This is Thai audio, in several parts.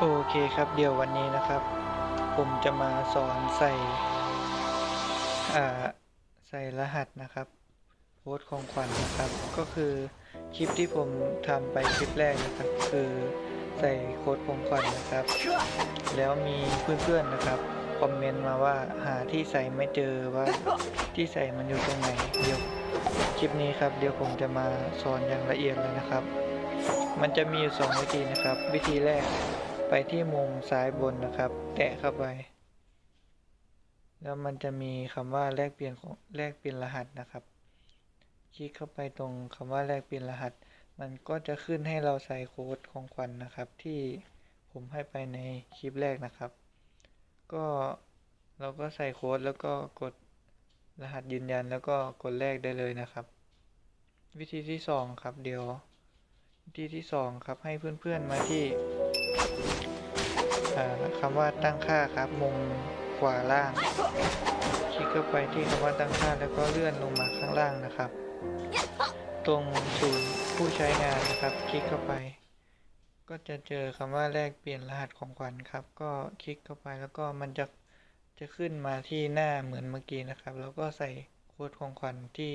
โอเคครับเดี๋ยววันนี้นะครับ ผมจะมาสอนใส่ใส่รหัสนะครับโค้ดของขวัญนะครับ ก็คือคลิปที่ผมทำไปคลิปแรกนะครับ คือใส่โค้ดของขวัญนะครับ แล้วมีเพื่อนๆนะครับคอมเมนต์มาว่าหาที่ใส่ไม่เจอว่าที่ใส่มันอยู่ตรงไหนเดี๋ยวคลิปนี้ครับเดี๋ยวผมจะมาสอนอย่างละเอียดเลยนะครับ มันจะมีอยู่สองวิธีนะครับ วิธีแรก ไปที่มุมซ้ายบนนะครับ แตะเข้าไป แล้วมันจะมีคำว่าแลกเปลี่ยนของแลกเปลี่ยนรหัสนะครับ คลิกเข้าไปตรงคำว่าแลกเปลี่ยนรหัส มันก็จะขึ้นให้เราใส่โค้ดของขวัญนนะครับ ที่ผมให้ไปในคลิปแรกนะครับ ก็เราก็ใส่โค้ดแล้วก็กดรหัสยืนยันแล้วก็กดแลกได้เลยนะครับ วิธีที่สองครับเดี๋ยววิธีที่สองครับให้เพื่อนๆมาที่ำว่าตั้งค่าครับ มุมขวาล่าง คลิกเข้าไปที่คำว่าตั้งค่าแล้วก็เลื่อนลงมาข้างล่างนะครับ ตรงศูนย์ผู้ใช้งานนะครับ คลิกเข้าไป ก็จะเจอคำว่าแลกเปลี่ยนรหัสของขวัญครับ ก็คลิกเข้าไปแล้วก็มันจะจะขึ้นมาที่หน้าเหมือนเมื่อกี้นะครับ แล้วก็ใส่โค้ดของขวัญที่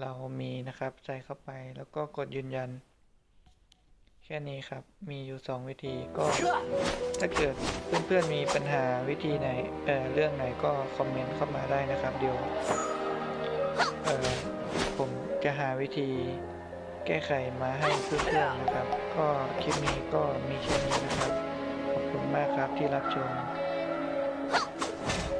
เรามีนะครับ ใส่เข้าไปแล้วก็กดยืนยัน แค่นี้ครับ มีอยู่ 2 วิธีก็ถ้าเกิดเพื่อนๆมีปัญหาวิธีไหนเอ่อเรื่องไหนก็คอมเมนต์เข้ามาได้นะครับ เดี๋ยวเอ่อผมจะหาวิธีแก้ไขมาให้เพื่อนๆนะครับ ก็คลิปนี้ก็มีแค่นี้นะครับ ขอบคุณมากครับที่รับชม